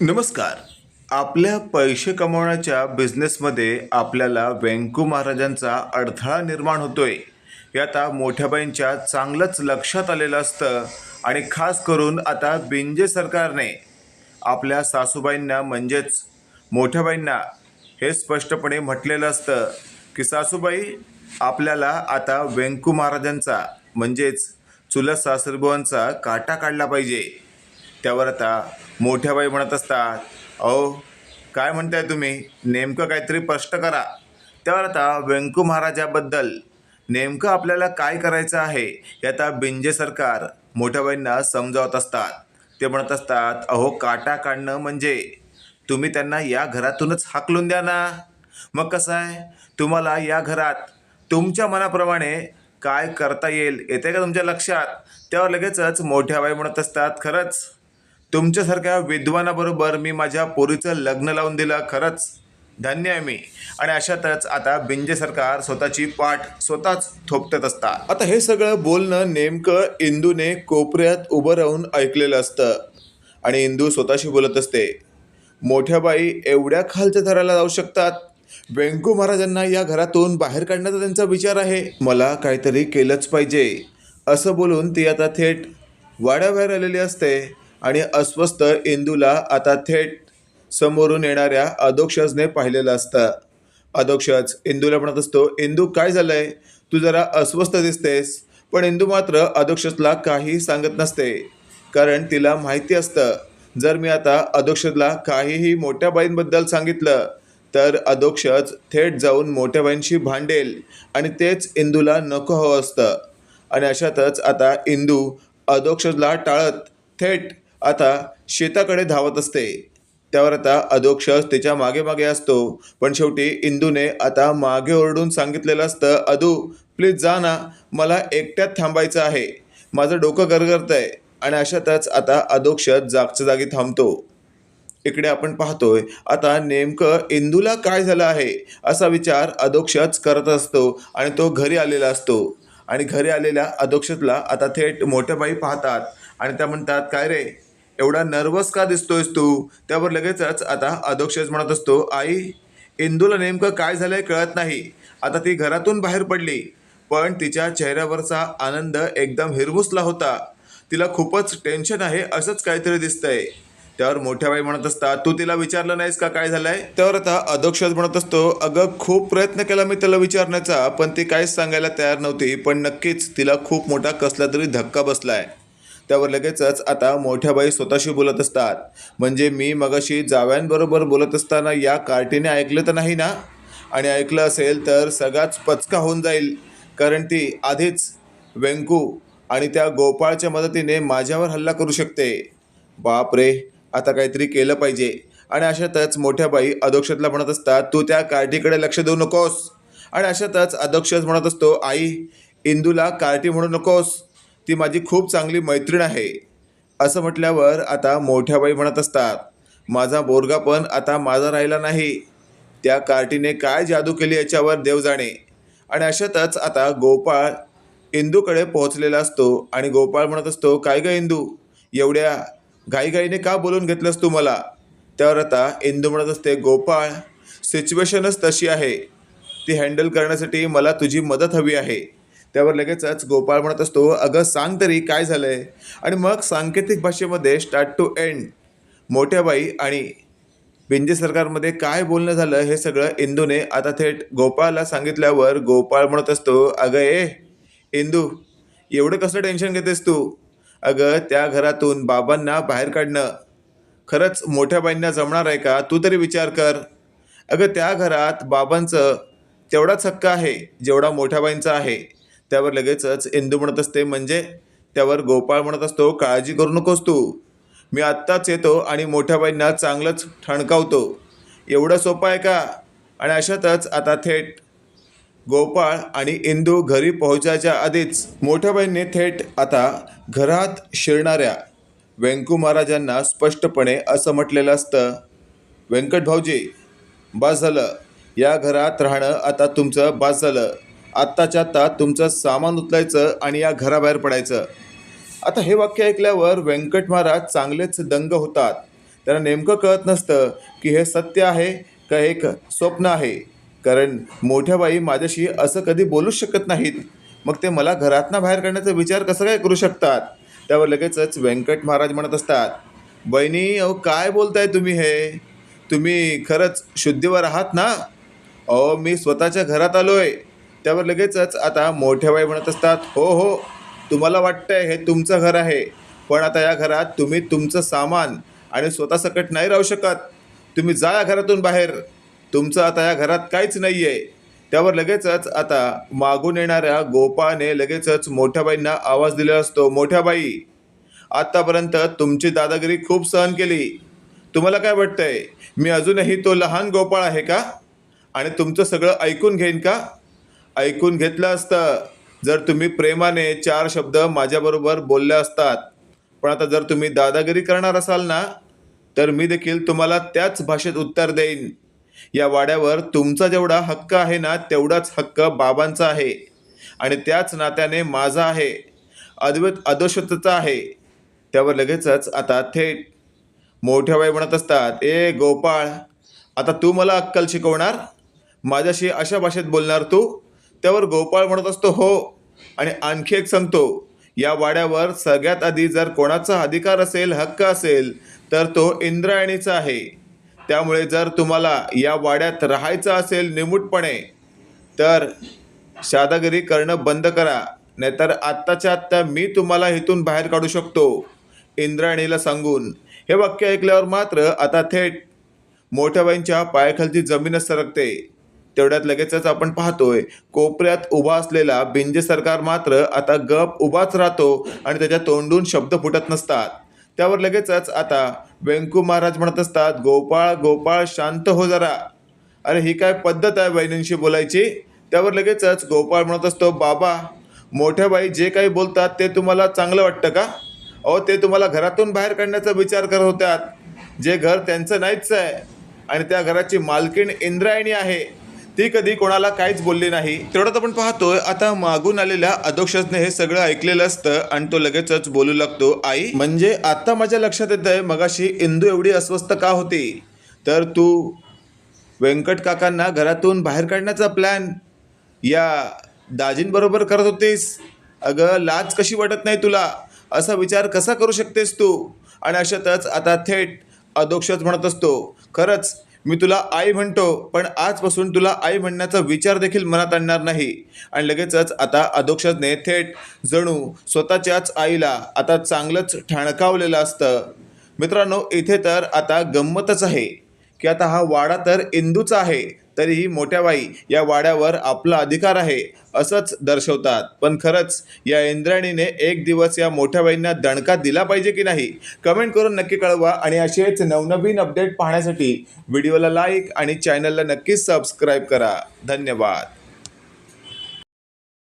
नमस्कार. आपल्या पैसे कमवण्याच्या बिझनेसमध्ये आपल्याला व्यंकू महाराजांचा अडथळा निर्माण होतोय. हे आता मोठ्याबाईंच्या चांगलंच लक्षात आलेलं असतं आणि खास करून आता बिंजे सरकारने. आपल्या सासूबाईंना म्हणजेच मोठ्याबाईंना हे स्पष्टपणे म्हटलेलं असतं की सासूबाई आपल्याला आता व्यंकू महाराजांचा म्हणजेच चुलत सासरबुवांचा काटा काढला पाहिजे. त्यावर आता मोठ्या बाई म्हणत असतात अहो काय म्हणताय तुम्ही? नेमकं काहीतरी स्पष्ट करा. त्यावर आता व्यंकू महाराजाबद्दल नेमकं आपल्याला काय करायचं आहे हे आता बिंजे सरकार मोठ्याबाईंना समजावत असतात. ते म्हणत असतात अहो काटा काढणं म्हणजे तुम्ही त्यांना या घरातूनच हाकलून द्या ना. मग कसं आहे? तुम्हाला या घरात तुमच्या मनाप्रमाणे काय करता येईल येते का तुमच्या लक्षात? त्यावर लगेचच मोठ्या बाई म्हणत असतात खरंच तुमच्यासारख्या विद्वानाबरोबर मी माझ्या पोरीचं लग्न लावून दिलं खरंच? धन्य आहे मी. आणि अशातच आता बिंजे सरकार स्वतःची पाठ स्वतःच थोपटत असतात. आता हे सगळं बोलणं नेमकं इंदूने कोपऱ्यात उभं राहून ऐकलेलं असतं. आणि इंदू स्वतःशी बोलत असते मोठ्या बाई एवढ्या खालच्या थराला जाऊ शकतात? वेंकू महाराजांना या घरातून बाहेर काढण्याचा त्यांचा विचार आहे? मला काहीतरी केलंच पाहिजे. असं बोलून ती आता थेट वाड्याबाहेर आलेली असते. आणि अस्वस्थ इंदूला आता थेट समोरून येणाऱ्या अधोक्षजने पाहिलेलं असतं. अधोक्षज इंदूला म्हणत असतो इंदू काय झालंय? तू जरा अस्वस्थ दिसतेस. पण इंदू मात्र अधोक्षजला काही सांगत नसते कारण तिला माहिती असतं. जर मी आता अधोक्षजला काहीही मोठ्या बाईंबद्दल सांगितलं तर अधोक्षज थेट जाऊन मोठ्या बाईंशी भांडेल आणि तेच इंदूला नको हवं असतं. आणि अशातच आता इंदू अधोक्षजला टाळत थेट आता शेताकडे धावत असते. त्यावर आता अधोक्षज तिच्यामागे मागे असतो. पण शेवटी इंदूने आता मागे ओरडून सांगितलेलं असतं अदू प्लीज जा ना. मला एकट्यात थांबायचं आहे. माझं डोकं गरगरत आहे आणि अशातच आता अधोक्षज जागच्या जागी थांबतो. इकडे आपण पाहतोय आता नेमकं इंदूला काय झालं आहे असा विचार अधोक्षज करत असतो आणि तो घरी आलेला असतो. आणि घरी आलेल्या अधोक्षजला आता थेट मोठ्या बाई पाहतात आणि त्या म्हणतात काय रे? एवढा नर्वस का दिसतोयस तू? त्यावर लगेचच आता अधोक्षज म्हणत असतो आई इंदूला नेमकं काय झालंय कळत नाही. आता ती घरातून बाहेर पडली. पण तिच्या चेहऱ्यावरचा आनंद एकदम हिरमुसला होता. तिला खूपच टेन्शन आहे असंच काहीतरी दिसतंय. त्यावर मोठ्या बाई म्हणत असतात तू तिला विचारलं नाहीस का काय झालंय? त्यावर आता अधोक्षज म्हणत असतो अगं खूप प्रयत्न केला मी तिला विचारण्याचा पण ती काहीच सांगायला तयार नव्हती. पण नक्कीच तिला खूप मोठा कसला तरी धक्का बसलाय. त्यावर लगेचच आता मोठ्या बाई स्वतःशी बोलत असतात. म्हणजे मी मगाशी जाव्यांबरोबर बोलत असताना या कार्टीने ऐकलं तर नाही ना? आणि ऐकलं असेल तर सगळाच पचका होऊन जाईल. कारण ती आधीच व्यंकू आणि त्या गोपाळच्या मदतीने माझ्यावर हल्ला करू शकते. बाप रे आता काहीतरी केलं पाहिजे. आणि अशातच मोठ्या बाई अधोक्षतला म्हणत असतात तू त्या कार्टीकडे लक्ष देऊ नकोस. आणि अशातच अधोक्षत म्हणत असतो आई इंदूला कार्टी म्हणू नकोस. ती माझी खूप चांगली मैत्रीण आहे. असं म्हटल्यावर आता मोठ्या बाई म्हणत असतात माझा बोरगा पण आता माझा राहिला नाही. त्या कार्टीने काय जादू केली याच्यावर देव जाणे. आणि अशातच आता गोपाळ इंदूकडे पोहोचलेला असतो आणि गोपाळ म्हणत असतो काय ग इंदू? एवढ्या घाईघाईने का बोलून घेतलंस तू मला? त्यावर आता इंदू म्हणत असते गोपाळ सिच्युएशनच तशी आहे. ती हँडल करण्यासाठी मला तुझी मदत हवी आहे. त्यावर लगेचच गोपाळ म्हणत असतो अगं सांग तरी काय झालंय? आणि मग सांकेतिक भाषेमध्ये स्टार्ट टू एंड मोठ्या बाई आणि बिंजे सरकारमध्ये काय बोलणं झालं हे सगळं इंदूने आता थेट गोपाळला सांगितल्यावर गोपाळ म्हणत असतो अगं ए इंदू एवढं कसं टेन्शन घेतेस तू? अगं त्या घरातून बाबांना बाहेर काढणं. खरंच मोठ्या बाईंना जमणार आहे का? तू तरी विचार कर. अगं त्या घरात बाबांचं तेवढाच हक्क आहे जेवढा मोठ्या बाईंचा आहे. त्यावर लगेचच इंदू म्हणत असते म्हणजे त्यावर गोपाळ म्हणत असतो काळजी करू नकोस तू. मी आत्ताच येतो आणि मोठ्या बाईंना चांगलंच ठणकावतो. एवढं सोपं आहे का? आणि अशातच आता थेट गोपाळ आणि इंदू घरी पोहोचायच्या आधीच मोठ्याबाईंनी थेट आता घरात शिरणाऱ्या व्यंकू महाराजांना स्पष्टपणे असं म्हटलेलं असतं व्यंकट भाऊजी बास झालं. या घरात राहणं आता तुमचं बास झालं. आत्ताच्या आत्ता तुमचं सामान उचलायचं आणि या घराबाहेर पडायचं. आता हे वाक्य ऐकल्यावर व्यंकट महाराज चांगलेच दंग होतात. त्यांना नेमकं कळत नसतं की हे सत्य आहे का एक स्वप्न आहे. कारण मोठ्या बाई माझ्याशी असं कधी बोलूच शकत नाहीत. मग ते मला घरातनं बाहेर काढण्याचा विचार कसं काय करू शकतात? त्यावर लगेचच व्यंकट महाराज म्हणत असतात बहिणी अहो काय बोलताय तुम्ही हे? तुम्ही खरंच शुद्धीवर आहात ना? अहो मी स्वतःच्या घरात आलो आहे त्यावर लगेचच आता मोठ्या बाई म्हणत असतात हो हो तुम्हाला वाटतंय हे तुमचं घर आहे पण आता या घरात तुम्ही तुमचं सामान आणि स्वतः सकट नाही राहू शकत. तुम्ही जा या घरातून बाहेर. तुमचं आता या घरात काहीच नाही आहे त्यावर लगेचच आता मागून येणाऱ्या गोपाने लगेचच मोठ्या बाईंना आवाज दिलेला असतो मोठ्या बाई आत्तापर्यंत तुमची दादागिरी खूप सहन केली. तुम्हाला काय वाटतंय? मी अजूनही तो लहान गोपाळ आहे का? आणि तुमचं सगळं ऐकून घेईन का? ऐकून घेतलं असतं. जर तुम्ही प्रेमाने चार शब्द माझ्याबरोबर बोलले असतात पण आता जर तुम्ही दादागिरी करणार असाल ना तर मी देखील तुम्हाला त्याच भाषेत उत्तर देईन. या वाड्यावर तुमचा जेवढा हक्क आहे ना तेवढाच हक्क बाबांचा आहे आणि त्याच नात्याने माझा आहे. अद्वैत अदोषतचा आहे. त्यावर लगेचच आता थेट मोठ्या बाई म्हणत असतात ए गोपाळ आता तू मला अक्कल शिकवणार? माझ्याशी अशा भाषेत बोलणार तू? त्यावर गोपाळ म्हणत असतो हो. आणि आणखी एक सांगतो या वाड्यावर सगळ्यात आधी जर कोणाचा अधिकार असेल हक्क असेल तर तो इंद्रायणीचा आहे. त्यामुळे जर तुम्हाला या वाड्यात राहायचं असेल निमूटपणे तर शादागिरी करणं बंद करा. नाहीतर आत्ताच्या आत्ता मी तुम्हाला इथून बाहेर काढू शकतो. इंद्रायणीला सांगून हे वाक्य ऐकल्यावर मात्र आता थेट मोठ्याबाईंच्या पायाखालची जमीनच सरकते. तेवढ्यात लगेचच आपण पाहतोय कोपऱ्यात उभा असलेला बिंजे सरकार मात्र आता गप उभाच राहतो आणि त्याच्या तोंडून शब्द फुटत नसतात. त्यावर लगेचच आता व्यंकू महाराज म्हणत असतात गोपाळ गोपाळ शांत हो जरा. अरे ही काय पद्धत आहे बहिणींशी बोलायची? त्यावर लगेचच गोपाळ म्हणत असतो बाबा मोठ्या बाई जे काही बोलतात ते तुम्हाला चांगलं वाटतं का? अहो ते तुम्हाला घरातून बाहेर काढण्याचा विचार करत होत्यात. जे घर त्यांचं नाहीच आहे आणि त्या घराची मालकीण इंद्रायणी आहे. ती कधी कोणाला काहीच बोलली नाही. तेवढ्यात आपण पाहतोय आता मागून आलेल्या अधोक्षजने हे सगळं ऐकलेलं असतं आणि तो लगेचच बोलू लागतो आई म्हणजे आता माझ्या लक्षात येत आहे मगाशी इंदू एवढी अस्वस्थ का होती? तर तू व्यंकट काकांना घरातून बाहेर काढण्याचा प्लॅन या दाजींबरोबर करत होतीस? अगं लाज कशी वाटत नाही तुला? असा विचार कसा करू शकतेस तू? आणि अशातच आता थेट अधोक्षच म्हणत असतो खरंच मी तुला आई म्हणतो पण आजपासून तुला आई म्हणण्याचा विचार देखील मनात आणणार नाही. आणि लगेचच आता अधोक्षजने थेट जणू स्वतःच्याच आईला आता चांगलंच ठणकावलेलं असतं. मित्रांनो इथे तर आता गंमतच आहे. की आता हा वाडा तर इंदूचा आहे तरीही मोठ्या बाई या वाड्यावर आपला अधिकार आहे. असंच दर्शवतात. पण खरंच या इंद्राणीने एक दिवस या मोठ्या बाईंना दणका दिला पाहिजे की नाही? कमेंट करून नक्की कळवा आणि असेच नवनवीन अपडेट पाहण्यासाठी व्हिडिओला लाईक आणि चॅनलला नक्कीच सबस्क्राईब करा. धन्यवाद.